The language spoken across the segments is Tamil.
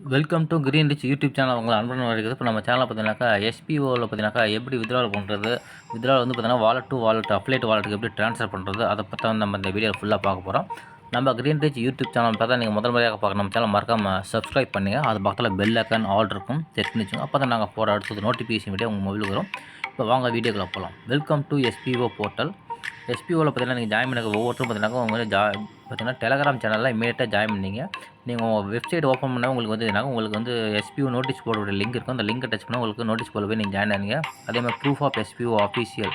Welcome to green rich YouTube channel உங்களை அன்புடன் வருகிறது இப்போ நம்ம சேனலில் பார்த்தீங்கன்னாக்கா எஸ்பிஓவில் பார்த்தீங்கன்னாக்கா எப்படி வித்ரால் பண்ணுறது வித்ரால் வந்து பார்த்தீங்கன்னா வாலெட் டு வாலெட் அப்ளேட் வாலெட்டுக்கு எப்படி ட்ரான்ஸ்ஃபர் பண்ணுறது அதை பற்றி வந்து நம்ம இந்த வீடியோ ஃபுல்லாக பார்க்க போகிறோம் நம்ம கிரீன் ரிச் யூடியூப் சேனல் பார்த்தா நீங்கள் முதல் முறையாக பார்க்க நம்ம சேனல் மறக்காமல் சப்ஸ்கிரைப் பண்ணுங்கள் அது பக்கத்தில் பெல் ஐக்கான் ஆல் இருக்கும். செக் பண்ணி அப்போ தான் நாங்கள் போகிற அடுத்தது நோட்டிஃபிகேஷன் வீடியோ உங்கள் மொபைலுக்கு வரும். இப்போ வாங்க வீடியோக்குள்ள போகலாம் வெல்கம் டு எஸ்பிஓ போர்ட்டல் எஸ்பிஓவில் பார்த்தீங்கன்னா நீங்கள் ஜாயின் பண்ண ஒவ்வொருத்தரும் பார்த்தீங்கன்னா உங்கள் ஜா பார்த்தீங்கன்னா டெலகிராம் சேனலில் இமீடியட்டாக ஜாயின் பண்ணீங்க நீங்கள் உங்கள் வெப்சைட் ஓப்பன் பண்ணால் உங்களுக்கு வந்து என்னன்னா உங்களுக்கு வந்து எஸ்பியூ நோட்டீஸ் போர்டோட லிங்க் இருக்கும். அந்த லிங்கை டச் பண்ணால் உங்களுக்கு நோட்டீஸ் போர்டில் போய் நீங்கள் ஜாயின் ஆனீங்க அதே மாதிரி ப்ரூஃப் ஆஃப் எஸ்பியூ ஆஃபீஷியல்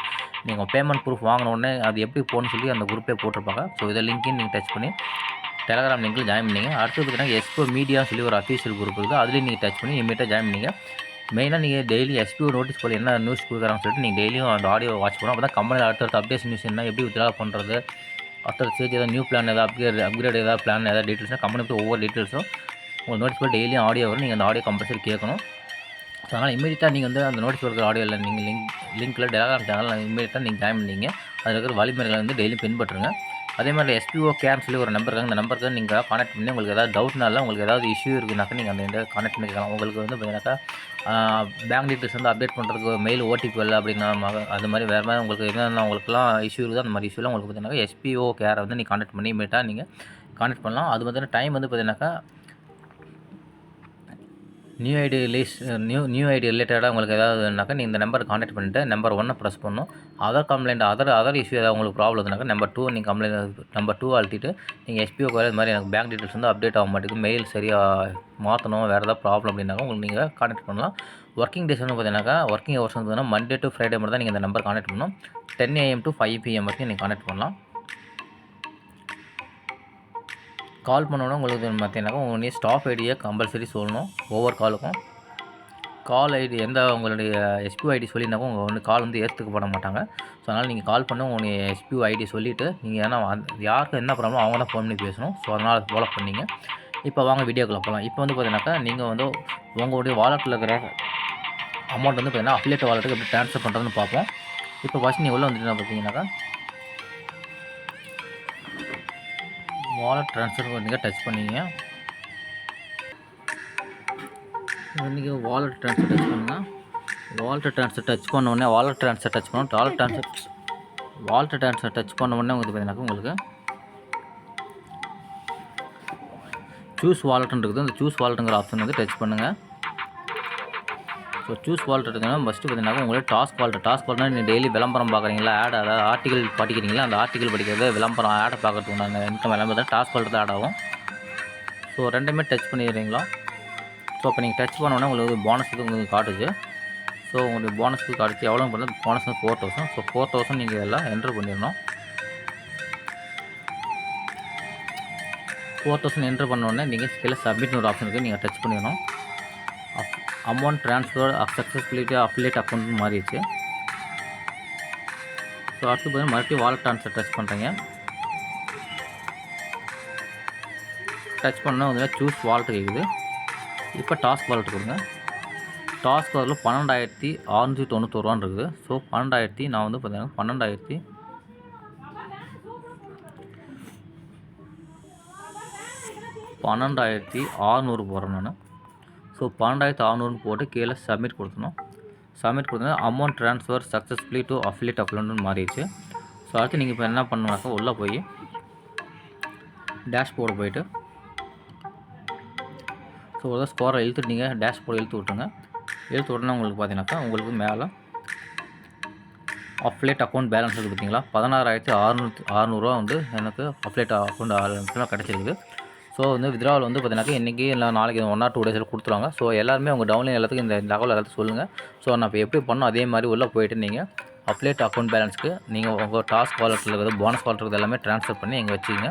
நீங்கள் பேமெண்ட் ப்ரூஃப் வாங்கின உடனே அது எப்படி போகணும்னு சொல்லி அந்த குரூப்பே போட்டிருப்பாங்க. ஸோ இதை லிங்க்கையும் நீங்கள் டச் பண்ணி டெலகிராம் லிங்கில் ஜாயின் பண்ணிங்க. அடுத்து பார்த்தீங்கன்னா எஸ்பிஓ மீடியான்னு சொல்லி ஒரு அஃபீஷியல் குரூப் இருக்குது அதுலேயும் நீங்கள் டச் பண்ணி இமீடியட்டாக ஜாயின் பண்ணிங்க. மெயினாக நீங்கள் டெய்லி எஸ்பிஓ நோட்டீஸ் போல் என்ன நியூஸ் கொடுக்குறாங்கன்னு சொல்லிட்டு நீங்கள் டெய்லியும் அந்த ஆடியோ வாட்ச் பண்ணணும் அப்போ தான் கம்பெனியில் அடுத்தடுத்த அப்டேஷன் நியூஸ் என்ன எப்படி வித்ரா பண்ணுறது அடுத்த சேர்த்து ஏதாவது நியூ பிளான் ஏதாவது அப்கிரேட் அப்கிரேட் ஏதாவது பிளான் ஏதாவது டீட்டெயில்ஸ்னால் கம்பெனி பற்றி ஒவ்வொரு டீட்டெயில்ஸும் உங்களுக்கு நோட்டீஸ் போல் டெய்லியும் ஆடியோ வரும். நீங்கள் அந்த ஆடியோ கம்பல்சரி கேட்கணும். ஸோ அதனால் இமீடியட்டாக நீங்கள் வந்து அந்த நோட்டீஸ் இருக்கிற ஆடியோவில் நீங்கள் லிங்க் லிங்க்கில் டெலாகிராம் சேனல் இமீடியட்டாக நீங்கள் ஜாயின் பண்ணீங்க. அதில் இருக்கிற வழிமுறைகளை வந்து டெய்லியும் பின்பற்றுங்க. அதே மாதிரி எஸ்பிஓ கேம் சொல்லி ஒரு நம்பர் இருக்காங்க. அந்த நம்பருக்கு நீங்கள் கான்டாக்ட் பண்ணி உங்களுக்கு ஏதாவது டவுட்னால உங்களுக்கு ஏதாவது இஷ்யூ இருக்குனாக்கா நீங்கள் அந்த கான்டாக்ட் பண்ணிக்கலாம். உங்களுக்கு வந்து பார்த்தீங்கன்னாக்கா பேங்க் டீட்டெயில்ஸ் வந்து அப்டேட் பண்ணுறதுக்கு மெயில் ஓடிபி வரல அப்படின்னா அது மாதிரி வேறு மாதிரி உங்களுக்கு என்னென்ன உங்களுக்குலாம் இஷ்யூ இருக்குது அந்த மாதிரி இஷ்யூலாம் உங்களுக்கு பார்த்தீங்கன்னா எஸ்பிஓ கேரை வந்து நீங்கள் கான்டாக்ட் பண்ணி இமீடியட்டாக நீங்கள் கான்டாக்ட் பண்ணலாம். அது வந்து டைம் வந்து பார்த்தீங்கன்னாக்கா new ID release new new ID ரிலேட்டடாக உங்களுக்கு ஏதாவதுனாக்கா நீங்கள் இந்த நம்பர் காண்டாக்ட் பண்ணிவிட்டு நம்பர் ஒன்னை ப்ரெஸ் பண்ணணும். Other complaint other other issue ஏதாவது உங்களுக்கு ப்ராப்ளம் இருந்தாக்கா நம்பர் டூ நீங்கள் கம்ப்ளைண்ட் நம்பர் டூ அழுத்திட்டு நீங்கள் எஸ்பிஓ இது மாதிரி எனக்கு பேங்க் டீட்டெயில்ஸ் வந்து அப்டேட் ஆக மாட்டேங்குது. மெயில் சரியாக மாற்றணும் வேறு ஏதாவது ப்ராப்ளம் அப்படின்னாக்கா உங்களுக்கு நீங்கள் காண்டாக்ட் பண்ணலாம். ஒர்க்கிங் டேஸ் வந்து பார்த்தீங்கன்னாக்கா ஒர்க்கிங் ஹவர்ஸ் வந்து மண்டே டு ஃப்ரைடே மட்டும் தான் நீங்கள் இந்த நம்பர் காண்டாக்ட் பண்ணணும். Ten AM to five PM வரைக்கும் நீங்கள் காண்டாக்ட் பண்ணலாம். கால் பண்ணோன்னா உங்களுக்கு பார்த்தீங்கன்னாக்கா உங்களுடைய ஸ்டாஃப் ஐடியை கம்பல்சரி சொல்லணும். ஒவ்வொரு காலுக்கும் கால் ஐடி எந்த உங்களுடைய எஸ்பியூ ஐடி சொல்லியிருந்தாக்கும் உங்கள் வந்து கால் வந்து ஏற்றுக்கப்பட மாட்டாங்க. ஸோ அதனால் நீங்கள் கால் பண்ண உங்களுடைய எஸ்பியூ ஐடி சொல்லிவிட்டு நீங்கள் ஏன்னா யாருக்கு என்ன ப்ராப்ளம் அவங்க தான் ஃபோன் பண்ணி பேசணும். ஸோ அதனால் ஃபாலோ பண்ணிங்க. இப்போ வாங்க வீடியோக்குள்ள போகலாம் இப்போ வந்து பார்த்தீங்கன்னாக்கா நீங்கள் வந்து உங்களுடைய வாலெட்டில் இருக்கிற அமௌண்ட் வந்து பார்த்தீங்கன்னா அஃபிலேட் வாலெட்டுக்கு எப்படி ட்ரான்ஸ்ஃபர் பண்ணுறதுன்னு பார்ப்போம். இப்போ ஃபஸ்ட் நீங்கள் உள்ளே வந்துட்டு பார்த்தீங்கன்னாக்கா வாலெட் ட்ரான்ஸ்ஃபர் பண்ணிங்க டச் பண்ணிங்க. இன்றைக்கி வாலெட் ட்ரான்ஸ்ஃபர் டச் பண்ணுங்கள் வாலெட் ட்ரான்ஸ்ஃபர் டச் பண்ண உடனே வாலெட் ட்ரான்ஸ்ஃபர் டச் பண்ணணும் wallet transfer wallet transfer touch பண்ண உடனே உங்களுக்கு பார்த்தீங்கன்னாக்கா உங்களுக்கு சூஸ் வாலெட்னு இருக்குது. அந்த சூஸ் வாலெட்டுங்கிற ஆப்ஷன் வந்து டச் பண்ணுங்கள் ஸோ சூஸ் வால்ட் எடுத்தீங்கன்னா ஃபஸ்ட்டு பார்த்தீங்கன்னா உங்களுக்கு டாஸ்க் வால்ட் டாஸ்க் வால்ட்னா நீங்கள் டெய்லி விளம்பரம் பார்க்குறீங்களா? ஆட் அதாவது ஆர்டிகல் படிக்கிறீங்களா? அந்த ஆர்டிகல் படிக்கிறது விளம்பரம் ஆடை பார்க்குறதுக்கு உண்டான இன்கம் எல்லாமே தான் டாஸ்க் வால்ட் தான் ஆட் ஆகும். ஸோ ரெண்டுமே டச் பண்ணிடுறீங்களா? ஸோ இப்போ நீங்கள் டச் பண்ணோன்னே உங்களுக்கு போனஸுக்கு உங்களுக்கு காட்டுச்சு ஸோ உங்களுக்கு போனஸுக்கு காட்டுச்சு. எவ்வளோ பண்ணுறது போனஸ் வந்து four thousand so four thousand நீங்கள் எல்லாம் என்ட்ரு பண்ணிடணும். ஃபோர் தௌசண்ட் என்ட்ரு பண்ணோடனே நீங்கள் கீழே சப்மிட்னு ஒரு ஆப்ஷன் இருக்குது நீங்கள் டச் பண்ணிடணும். Amount transfer successfully to affiliate account மாறிடுச்சு ஸோ அடுத்து பார்த்தீங்கன்னா மறுபடியும் வாலெட் ட்ரான்ஸ்ஃபர் டச் பண்ணுறீங்க டச் பண்ணால் வந்து சூஸ் வாலெட் கேட்குது இப்போ டாஸ்க் வாலெட் கொடுங்க டாஸ்க் வாலெட்டில் பன்னெண்டாயிரத்தி அறுநூற்றி தொண்ணூத்தொருவான்னு இருக்குது ஸோ பன்னெண்டாயிரத்தி நான் வந்து பார்த்தீங்கன்னா பன்னெண்டாயிரத்தி பன்னெண்டாயிரத்தி அறநூறு போகிறேன் நான் ஸோ பன்னெண்டாயிரத்து ஆறுநூறுனு போட்டு கீழே சப்மிட் கொடுத்தணும் சப்மிட் கொடுத்தோன்னா amount transfer successfully to affiliate அஃபிலோன்னு மாறிடுச்சு. ஸோ அடுத்து நீங்கள் இப்போ என்ன பண்ணணுனாக்கா உள்ளே போய் டேஷ்போர்டு போயிட்டு ஸோ ஒரு ஸ்கோரை இழுத்துட்டு நீங்கள் டேஷ்போர்டு இழுத்து விட்டுருங்க. இழுத்து விட்டோன்னா உங்களுக்கு பார்த்தீங்கன்னாக்கா உங்களுக்கு மேலே அப்லேட் அக்கௌண்ட் பேலன்ஸ் இருக்குது பார்த்தீங்களா? பதினாறாயிரத்தி அறநூற்றி அறநூறுவா வந்து எனக்கு அப்லேட் அக்கௌண்ட் பேலன்ஸ்லாம் கிடச்சிருக்குது. ஸோ வந்து வித்ராவில் வந்து பார்த்தீங்கன்னாக்க இன்றைக்கி இல்லை நாளைக்கு ஒன் ஆர் டூ டேஸில் கொடுத்துருவாங்க. ஸோ எல்லாருமே உங்கள் டவுன்லைன் எல்லாத்துக்கும் இந்த தகவல் எல்லாத்துக்கும் சொல்லுங்கள் ஸோ நான் இப்போ எப்படி பண்ணோம் அதே மாதிரி உள்ளே போயிட்டு நீங்கள் அப்ளேட் அக்கௌண்ட் பேலன்ஸ்க்கு நீங்கள் உங்கள் டாஸ்க் வாலெட்டில் இருக்கிறது போனஸ் வாலெட் இருக்கிறது எல்லாமே ட்ரான்ஸ்ஃபர் பண்ணி இங்கே வச்சுக்கோங்க.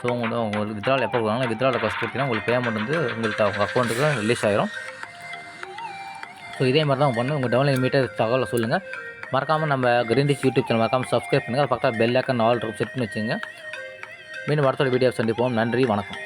ஸோ உங்களுக்கு உங்களுக்கு வித்ரால் எப்போ கொடுக்குறாங்க வித்ரால் காசு கொடுத்தீங்கன்னா உங்களுக்கு பேமெண்ட் வந்து உங்கள்கிட்ட உங்கள் அக்கௌண்ட்டுக்கு ரிலீஸ் ஆகிரும் ஸோ இதே மாதிரி தான் பண்ணு உங்கள் டவுன்லைன் மீட்டர் தகவலை சொல்லுங்கள் மறக்காமல் நம்ம கிரீன் டிஷ் யூடியூப் சேனல் மறக்காமல் சப்ஸ்கிரைப் பண்ணுங்கள் அது பக்கத்தில் பெல் ஐக்கன் ஆல் செட் பண்ணி வச்சுங்க மீண்டும் வரத்தோட வீடியோ சந்திப்போம். நன்றி வணக்கம்.